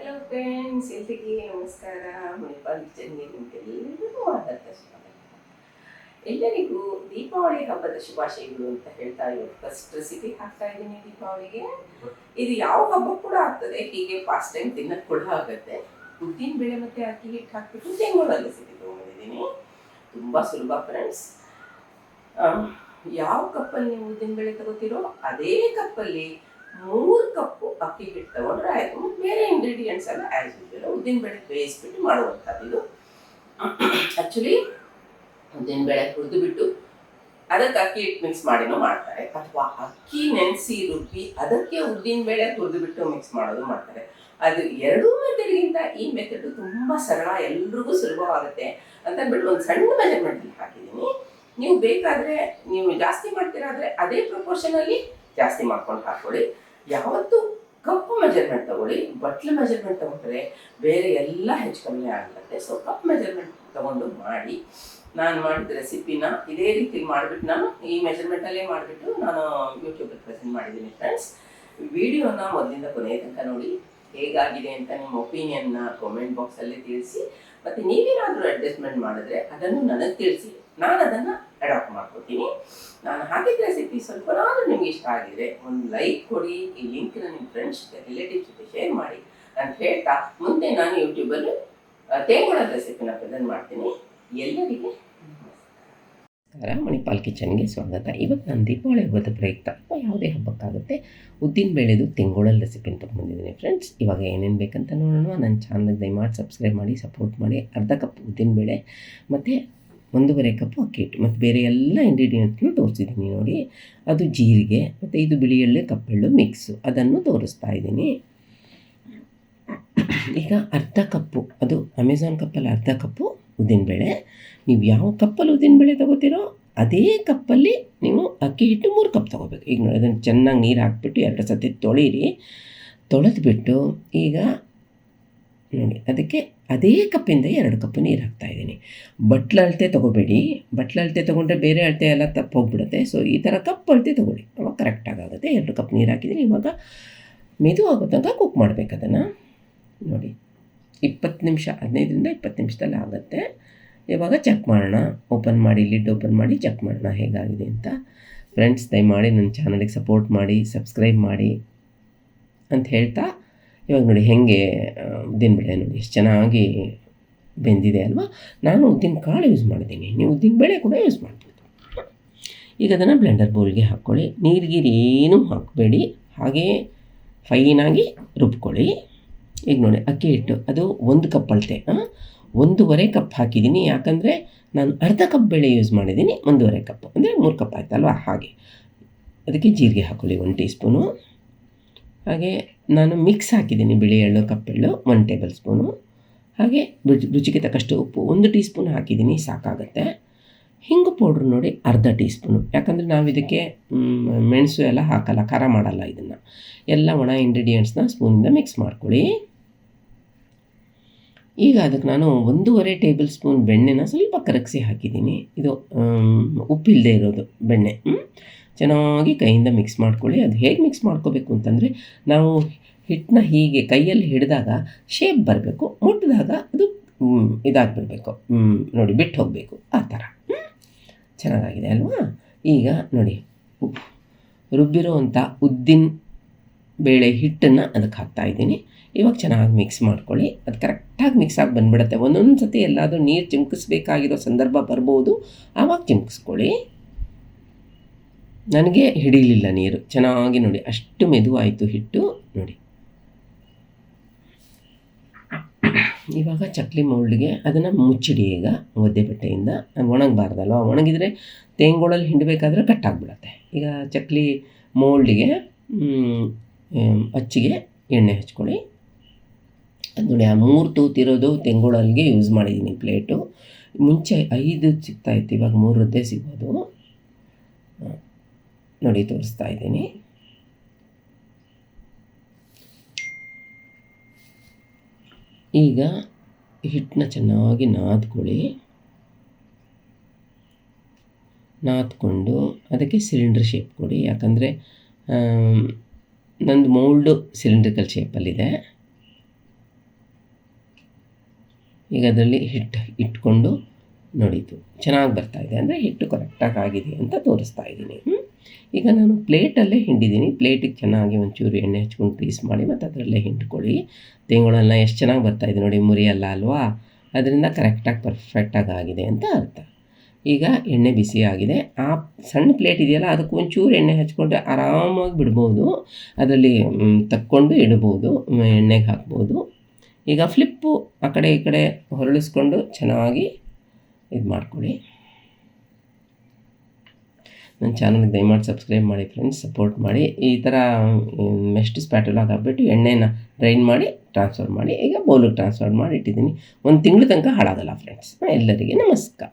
Hello friends ಎಲ್ರಿಗೆ ನಮಸ್ಕಾರ. ಮಣಿಪಾಲ್ ಕಿಚನ್ಗೆ ನಿಮಗೆಲ್ಲರಿಗೂ ಆದಂಥ ಎಲ್ಲರಿಗೂ ದೀಪಾವಳಿ ಹಬ್ಬದ ಶುಭಾಶಯಗಳು ಅಂತ ಹೇಳ್ತಾ ಇವತ್ತು ಫಸ್ಟ್ ರೆಸಿಪಿ ಹಾಕ್ತಾ ಇದ್ದೀನಿ ದೀಪಾವಳಿಗೆ. ಇದು ಯಾವ ಹಬ್ಬ ಕೂಡ ಆಗ್ತದೆ. ಹೀಗೆ ಫಾಸ್ಟ್ ಟೈಮ್ ತಿನ್ನೋದು ಕೂಡ ಆಗುತ್ತೆ. ಉದ್ದಿನ ಬೇಳೆ ಮತ್ತೆ ಅಕ್ಕಿ ಹಿಟ್ಟು ಹಾಕ್ಬಿಟ್ಟು ತೆಂಗುಳ ರೆಸಿಪಿ ತೊಗೊಂಡಿದ್ದೀನಿ. ತುಂಬ ಸುಲಭ ಫ್ರೆಂಡ್ಸ್ ಯಾವ ಕಪ್ಪಲ್ಲಿ ನೀವು ಉದ್ದಿನ ಬೇಳೆ ತಗೋತೀರೋ, ಅದೇ ಕಪ್ಪಲ್ಲಿ ಮೂರು ಕಪ್ಪು ಅಕ್ಕಿ ಹಿಟ್ಟು ತಗೊಂಡ್ರೆ ಆಯಿತು ಬೇರೆ ಇಂಗ್ರೀಡಿಯೆಂಟ್ಸ್ ಎಲ್ಲ ಆ್ಯಸ್ ಉದ್ದಿನ ಬೇಳೆ ಬೇಯಿಸ್ಬಿಟ್ಟು ಮಾಡುವಂಥದ್ದು ಇದು. ಬೇಳೆ ಹುರಿದು ಬಿಟ್ಟು ಅದಕ್ಕೆ ಅಕ್ಕಿ ಹಿಟ್ಟು ಮಿಕ್ಸ್ ಮಾಡಿನೂ ಮಾಡ್ತಾರೆ. ಅಥವಾ ಅಕ್ಕಿ, ನೆನೆಸಿ, ರುಬ್ಬಿ ಅದಕ್ಕೆ ಉದ್ದಿನ ಬೇಳೆ ಹುರಿದು ಬಿಟ್ಟು ಮಿಕ್ಸ್ ಮಾಡೋದು ಮಾಡ್ತಾರೆ. ಅದು ಎರಡೂ ಮೆಥಡ್ಗಿಂತ ಈ ಮೆಥಡ್ ತುಂಬ ಸರಳ, ಎಲ್ರಿಗೂ ಸುಲಭವಾಗುತ್ತೆ ಅಂತ ಅಂದ್ಬಿಟ್ಟು ಒಂದು ಸಣ್ಣ ಮೆಜರ್ಮೆಂಟಲ್ಲಿ ಹಾಕಿದ್ದೀನಿ. ನೀವು ಬೇಕಾದರೆ, ನೀವು ಜಾಸ್ತಿ ಮಾಡ್ತೀರಾದರೆ ಅದೇ ಪ್ರಪೋರ್ಷನಲ್ಲಿ ಜಾಸ್ತಿ ಮಾಡ್ಕೊಂಡು ಹಾಕೊಳ್ಳಿ ಯಾವತ್ತು ಕಪ್ಪು ಮೆಜರ್ಮೆಂಟ್ ತಗೊಳ್ಳಿ, ಬಟ್ಲು ಮೆಜರ್ಮೆಂಟ್ ತಗೊಂಡ್ರೆ ಬೇರೆ ಎಲ್ಲ ಹೆಚ್ಚು ಕಮ್ಮಿ ಆಗುತ್ತೆ. ಸೊ ಕಪ್ ಮೆಜರ್ಮೆಂಟ್ ತಗೊಂಡು ಮಾಡಿ, ನಾನು ಮಾಡಿದ ರೆಸಿಪಿನ ಇದೇ ರೀತಿ ಮಾಡಿಬಿಟ್ಟು ನಾನು ಈ ಮೆಜರ್ಮೆಂಟಲ್ಲೇ ಮಾಡಿಬಿಟ್ಟು ನಾನು ಯೂಟ್ಯೂಬಲ್ಲಿ ಪ್ರೆಸೆಂಟ್ ಮಾಡಿದ್ದೀನಿ ಫ್ರೆಂಡ್ಸ್ ವಿಡಿಯೋನ ಮೊದಲಿಂದ ಕೊನೆಯ ತನಕ ನೋಡಿ, ಹೇಗಾಗಿದೆ ಅಂತ ನಿಮ್ಮ ಒಪಿನಿಯನ್ನ ಕಾಮೆಂಟ್ ಬಾಕ್ಸಲ್ಲಿ ತಿಳಿಸಿ, ಮತ್ತು ನೀವೇನಾದರೂ ಅಡ್ಜಸ್ಟ್ಮೆಂಟ್ ಮಾಡಿದ್ರೆ ಅದನ್ನು ನನಗೆ ತಿಳಿಸಿ. ನಾನು ಅದನ್ನು ಅಡಾಪ್ಟ್ ಮಾಡ್ಕೊತೀನಿ ನಾನು ಹಾಕಿದ ರೆಸಿಪಿ ಸ್ವಲ್ಪನಾದರೂ ನಿಮ್ಗೆ ಇಷ್ಟ ಆಗಿದೆ ಒಂದು ಲೈಕ್ ಕೊಡಿ, ಈ ಲಿಂಕ್ನ ನಿಮ್ಮ ಫ್ರೆಂಡ್ಸ್ ಜೊತೆ ರಿಲೇಟಿವ್ಸ್ ಜೊತೆ ಶೇರ್ ಮಾಡಿ ಅಂತ ಹೇಳ್ತಾ ಮುಂದೆ ನಾನು ಯೂಟ್ಯೂಬಲ್ಲಿ ತೇಂಗಳ ರೆಸಿಪಿನ ಪ್ರೆಸೆಂಟ್ ಮಾಡ್ತೀನಿ. ಎಲ್ಲರಿಗೆ ನಮಸ್ಕಾರ. ಮಣಿಪಾಲ್ ಕಿಚನ್ಗೆ ಸ್ವಾಗತ. ಇವತ್ತು ನಾನು ದೀಪಾವಳಿ ಹಬ್ಬದ ಪ್ರಯುಕ್ತ ಅಥವಾ ಯಾವುದೇ ಹಬ್ಬಕ್ಕಾಗುತ್ತೆ ಉದ್ದಿನ ಬೇಳೆದು ತೆಂಗುಳಲ್ ಅಂತ ಬಂದಿದ್ದೀನಿ ಫ್ರೆಂಡ್ಸ್ ಇವಾಗ ಏನೇನು ಬೇಕಂತ ನೋಡೋಣ. ನನ್ನ ಚಾನಲ್ಗೆ ದಯಮಾಡಿ ಸಬ್ಸ್ಕ್ರೈಬ್ ಮಾಡಿ ಸಪೋರ್ಟ್ ಮಾಡಿ. ಅರ್ಧ ಕಪ್ ಉದ್ದಿನ ಬೇಳೆ, ಮತ್ತು ಒಂದೂವರೆ ಕಪ್ ಅಕ್ಕಿ ಹಿಟ್ಟು ಮತ್ತು ಬೇರೆ ಎಲ್ಲ ಇಂಗ್ರೀಡಿಯೆಂಟ್ಸ್ನು ತೋರಿಸಿದ್ದೀನಿ ನೋಡಿ. ಅದು ಜೀರಿಗೆ ಮತ್ತು ಇದು ಬಿಳಿ ಎಳ್ಳೆ ಕಪ್ಪೆಳ್ಳು ಮಿಕ್ಸು ಅದನ್ನು ತೋರಿಸ್ತಾ ಇದ್ದೀನಿ. ಈಗ ಅರ್ಧ ಕಪ್ಪು, ಅದು ಅಮೆಝಾನ್ ಕಪ್ಪಲ್ಲಿ ಅರ್ಧ ಕಪ್ಪು ಉದ್ದಿನಬೇಳೆ. ನೀವು ಯಾವ ಕಪ್ಪಲ್ಲಿ ಉದ್ದಿನಬೇಳೆ ತೊಗೋತೀರೋ ಅದೇ ಕಪ್ಪಲ್ಲಿ ನೀವು ಅಕ್ಕಿ ಹಿಟ್ಟು ಮೂರು ಕಪ್ ತೊಗೋಬೇಕು. ಈಗ ನೋಡಿ, ಅದನ್ನು ಚೆನ್ನಾಗಿ ನೀರು ಹಾಕ್ಬಿಟ್ಟು ಎರಡು ಸತಿ ತೊಳೀರಿ. ತೊಳೆದ್ಬಿಟ್ಟು ಈಗ ನೋಡಿ, ಅದಕ್ಕೆ ಅದೇ ಕಪ್ಪಿಂದ ಎರಡು ಕಪ್ ನೀರು ಹಾಕ್ತಾಯಿದ್ದೀನಿ ಬಟ್ಲು ಅಳತೆ ತೊಗೋಬೇಡಿ. ಬಟ್ಲು ಅಳತೆ ತೊಗೊಂಡ್ರೆ ಬೇರೆ ಅಳತೆ ಎಲ್ಲ ತಪ್ಪು ಹೋಗ್ಬಿಡುತ್ತೆ. ಸೊ ಈ ಥರ ಕಪ್ ಅಳತೆ ತೊಗೊಳ್ಳಿ. ಅವಾಗ ಕರೆಕ್ಟಾಗುತ್ತೆ ಎರಡು ಕಪ್ ನೀರು ಹಾಕಿದ್ದೀನಿ ಇವಾಗ ಮೆದು ಆಗೋ ತನಕ ಕುಕ್ ಮಾಡಬೇಕು ಅದನ್ನು. ನೋಡಿ, ಇಪ್ಪತ್ತು ನಿಮಿಷ, ಹದಿನೈದರಿಂದ ಇಪ್ಪತ್ತು ನಿಮಿಷದಲ್ಲಿ ಆಗುತ್ತೆ. ಇವಾಗ ಚೆಕ್ ಮಾಡೋಣ. ಓಪನ್ ಮಾಡಿ ಲಿಡ್ ಓಪನ್ ಮಾಡಿ ಚೆಕ್ ಮಾಡೋಣ ಹೇಗಾಗಿದೆ ಅಂತ. ಫ್ರೆಂಡ್ಸ್ ದಯಮಾಡಿ ನನ್ನ ಚಾನಲಿಗೆ ಸಪೋರ್ಟ್ ಮಾಡಿ ಸಬ್ಸ್ಕ್ರೈಬ್ ಮಾಡಿ ಅಂತ ಹೇಳ್ತಾ ಇವಾಗ ನೋಡಿ ಹೇಗೆ ಉದ್ದಿನ ಬೇಳೆ ನೋಡಿ ಎಷ್ಟು ಚೆನ್ನಾಗಿ ಬೆಂದಿದೆ ಅಲ್ವಾ? ನಾನು ಉದ್ದಿನ ಕಾಳು ಯೂಸ್ ಮಾಡಿದ್ದೀನಿ ನೀವು ಉದ್ದಿನ ಬೇಳೆ ಕೂಡ ಯೂಸ್ ಮಾಡ್ಬೋದು. ಈಗ ಅದನ್ನು ಬ್ಲೆಂಡರ್ ಬೌಲ್ಗೆ ಹಾಕ್ಕೊಳ್ಳಿ. ನೀರಿಗೀರು ಏನೂ ಹಾಕಬೇಡಿ. ಹಾಗೇ ಫೈನಾಗಿ ರುಬ್ಕೊಳ್ಳಿ. ಈಗ ನೋಡಿ ಅಕ್ಕಿ ಹಿಟ್ಟು, ಅದು ಒಂದು ಕಪ್ ಅಳತೆ ಒಂದೂವರೆ ಕಪ್ ಹಾಕಿದ್ದೀನಿ. ಯಾಕಂದರೆ ನಾನು ಅರ್ಧ ಕಪ್ ಬೇಳೆ ಯೂಸ್ ಮಾಡಿದ್ದೀನಿ, ಒಂದೂವರೆ ಕಪ್ ಅಂದರೆ ಮೂರು ಕಪ್ ಆಯ್ತಲ್ವ? ಹಾಗೆ. ಅದಕ್ಕೆ ಜೀರಿಗೆ ಹಾಕ್ಕೊಳ್ಳಿ, ಒಂದು ಟೀ ಸ್ಪೂನು ಹಾಗೆ ನಾನು ಮಿಕ್ಸ್ ಹಾಕಿದ್ದೀನಿ ಬಿಳಿ ಎಳ್ಳು ಕಪ್ಪೆಳ್ಳು ಒನ್ ಟೇಬಲ್ ಸ್ಪೂನು ಹಾಗೆ ರುಚಿ, ರುಚಿಗೆ ತಕ್ಕಷ್ಟು ಉಪ್ಪು, ಒಂದು ಟೀ ಸ್ಪೂನ್ ಹಾಕಿದ್ದೀನಿ, ಸಾಕಾಗುತ್ತೆ. ಹಿಂಗು ಪೌಡ್ರ್ ನೋಡಿ ಅರ್ಧ ಟೀ ಸ್ಪೂನು ಯಾಕಂದರೆ ನಾವು ಇದಕ್ಕೆ ಮೆಣಸು ಎಲ್ಲ ಹಾಕಲ್ಲ, ಖಾರ ಮಾಡಲ್ಲ ಇದನ್ನು. ಎಲ್ಲ ಒಣ ಇಂಗ್ರೀಡಿಯೆಂಟ್ಸ್ನ ಸ್ಪೂನಿಂದ ಮಿಕ್ಸ್ ಮಾಡ್ಕೊಳ್ಳಿ. ಈಗ ಅದಕ್ಕೆ ನಾನು ಒಂದೂವರೆ ಟೇಬಲ್ ಸ್ಪೂನ್ ಬೆಣ್ಣೆನ ಸ್ವಲ್ಪ ಕರಗಿಸಿ ಹಾಕಿದ್ದೀನಿ. ಇದು ಉಪ್ಪಿಲ್ಲದೆ ಇರೋದು ಬೆಣ್ಣೆ ಚೆನ್ನಾಗಿ ಕೈಯಿಂದ ಮಿಕ್ಸ್ ಮಾಡ್ಕೊಳ್ಳಿ. ಅದು ಹೇಗೆ ಮಿಕ್ಸ್ ಮಾಡ್ಕೋಬೇಕು ಅಂತಂದರೆ, ನಾವು ಹಿಟ್ಟನ್ನ ಹೀಗೆ ಕೈಯಲ್ಲಿ ಹಿಡಿದಾಗ ಶೇಪ್ ಬರಬೇಕು ಮುಟ್ಟಿದಾಗ ಅದು ಇದಾಗ್ಬಿಡ್ಬೇಕು. ನೋಡಿ ಬಿಟ್ಟು ಹೋಗಬೇಕು. ಆ ಥರ. ಚೆನ್ನಾಗಾಗಿದೆ ಅಲ್ವಾ? ಈಗ ನೋಡಿ ರುಬ್ಬಿರೋವಂಥ ಉದ್ದಿನ ಬೇಳೆ ಹಿಟ್ಟನ್ನು ಅದಕ್ಕೆ ಹಾಕ್ತಾ ಇದ್ದೀನಿ. ಇವಾಗ ಚೆನ್ನಾಗಿ ಮಿಕ್ಸ್ ಮಾಡ್ಕೊಳ್ಳಿ. ಅದು ಕರೆಕ್ಟಾಗಿ ಮಿಕ್ಸ್ ಆಗಿ ಬಂದುಬಿಡುತ್ತೆ. ಒಂದೊಂದು ಸತಿ ಎಲ್ಲಾದರೂ ನೀರು ಚಿಮ್ಕಿಸ್ಬೇಕಾಗಿರೋ ಸಂದರ್ಭ ಬರ್ಬೋದು. ಆವಾಗ ಚಿಮ್ಕಿಸ್ಕೊಳ್ಳಿ. ನನಗೆ ಹಿಡಿಲಿಲ್ಲ ನೀರು. ಚೆನ್ನಾಗಿ ನೋಡಿ. ಅಷ್ಟು ಮೆದುವಾಯಿತು ಹಿಟ್ಟು ನೋಡಿ. ಇವಾಗ ಚಕ್ಲಿ ಮೌಲ್ಡ್ಗೆ ಅದನ್ನು ಮುಚ್ಚಿಡಿ ಈಗ ಒದ್ದೆ ಬಟ್ಟೆಯಿಂದ. ಒಣಗಬಾರ್ದಲ್ವ? ಒಣಗಿದರೆ ತೇಂಗೋಳಲ್ಲಿ ಹಿಂಡಬೇಕಾದ್ರೆ ಕಟ್ಟಾಗ್ಬಿಡತ್ತೆ ಈಗ ಚಕ್ಲಿ ಮೋಲ್ಡಿಗೆ ಅಚ್ಚಿಗೆ ಎಣ್ಣೆ ಹಚ್ಕೊಳ್ಳಿ. ಅದು ನೋಡಿ, ಆ ಮೂರು ತೂತಿರೋದು ತೆಂಗೋಳಲ್ಲಿಗೆ ಯೂಸ್ ಮಾಡಿದ್ದೀನಿ ಪ್ಲೇಟು ಮುಂಚೆ ಐದು ಸಿಗ್ತಾಯಿತ್ತು ಇವಾಗ ಮೂರದ್ದೇ ಸಿಗೋದು ನೋಡಿ ತೋರಿಸ್ತಾ ಇದ್ದೀನಿ ಈಗ ಹಿಟ್ಟನ್ನ ಚೆನ್ನಾಗಿ ನಾದ್ಕೊಳ್ಳಿ. ನಾದ್ಕೊಂಡು ಅದಕ್ಕೆ ಸಿಲಿಂಡ್ರ್ ಶೇಪ್ ಕೊಡಿ. ಯಾಕಂದರೆ ನಂದು ಮೌಲ್ಡು ಸಿಲಿಂಡ್ರಿಕಲ್ ಶೇಪಲ್ಲಿದೆ. ಈಗ ಅದರಲ್ಲಿ ಹಿಟ್ಟು ಇಟ್ಕೊಂಡು ನೋಡಿದ್ದು. ಚೆನ್ನಾಗಿ ಬರ್ತಾ ಇದೆ. ಅಂದರೆ ಹಿಟ್ಟು ಕರೆಕ್ಟಾಗಿ ಆಗಿದೆ ಅಂತ ತೋರಿಸ್ತಾ ಇದ್ದೀನಿ ಹ್ಮ್? ಈಗ ನಾನು ಪ್ಲೇಟಲ್ಲೇ ಹಿಂಡಿದ್ದೀನಿ. ಪ್ಲೇಟಿಗೆ ಚೆನ್ನಾಗಿ ಒಂಚೂರು ಎಣ್ಣೆ ಹಚ್ಕೊಂಡು ಪೀಸ್ ಮಾಡಿ ಮತ್ತು ಅದರಲ್ಲೇ ಹಿಂಡ್ಕೊಳ್ಳಿ. ತೆಂಗುಳೆಲ್ಲ ಎಷ್ಟು ಚೆನ್ನಾಗಿ ಬರ್ತಾ ಇದೆ ನೋಡಿ ಮುರಿಯಲ್ಲ ಅಲ್ವಾ? ಅದರಿಂದ ಕರೆಕ್ಟಾಗಿ ಪರ್ಫೆಕ್ಟಾಗಿ ಆಗಿದೆ ಅಂತ ಅರ್ಥ. ಈಗ ಎಣ್ಣೆ ಬಿಸಿ ಆಗಿದೆ. ಆ ಸಣ್ಣ ಪ್ಲೇಟ್ ಇದೆಯಲ್ಲ, ಅದಕ್ಕೆ ಒಂಚೂರು ಎಣ್ಣೆ ಹಚ್ಕೊಂಡ್ರೆ ಆರಾಮಾಗಿ ಬಿಡ್ಬೋದು. ಅದರಲ್ಲಿ ತಕ್ಕೊಂಡು ಇಡ್ಬೋದು ಎಣ್ಣೆಗೆ ಹಾಕ್ಬೋದು. ಈಗ ಫ್ಲಿಪ್ಪು ಆ ಕಡೆ ಈ ಕಡೆ ಹೊರಳಿಸ್ಕೊಂಡು ಚೆನ್ನಾಗಿ ಇದು ಮಾಡ್ಕೊಳ್ಳಿ ನನ್ನ ಚಾನಲ್ಗೆ ದಯಮಾಡಿ ಸಬ್ಸ್ಕ್ರೈಬ್ ಮಾಡಿ ಫ್ರೆಂಡ್ಸ್ ಸಪೋರ್ಟ್ ಮಾಡಿ. ಈ ಥರ ಮೆಸ್ಟ್ ಸ್ಪ್ಯಾಟುಲಾಗ ಹಾಕ್ಬಿಟ್ಟು ಎಣ್ಣೆನ ಡ್ರೈನ್ ಮಾಡಿ ಟ್ರಾನ್ಸ್ಫರ್ ಮಾಡಿ. ಈಗ ಬೌಲಿಗೆ ಟ್ರಾನ್ಸ್ಫರ್ ಮಾಡಿ ಇಟ್ಟಿದ್ದೀನಿ. ಒಂದು ತಿಂಗಳ ತನಕ ಹಾಳಾಗಲ್ಲ ಫ್ರೆಂಡ್ಸ್ ಎಲ್ಲರಿಗೆ ನಮಸ್ಕಾರ.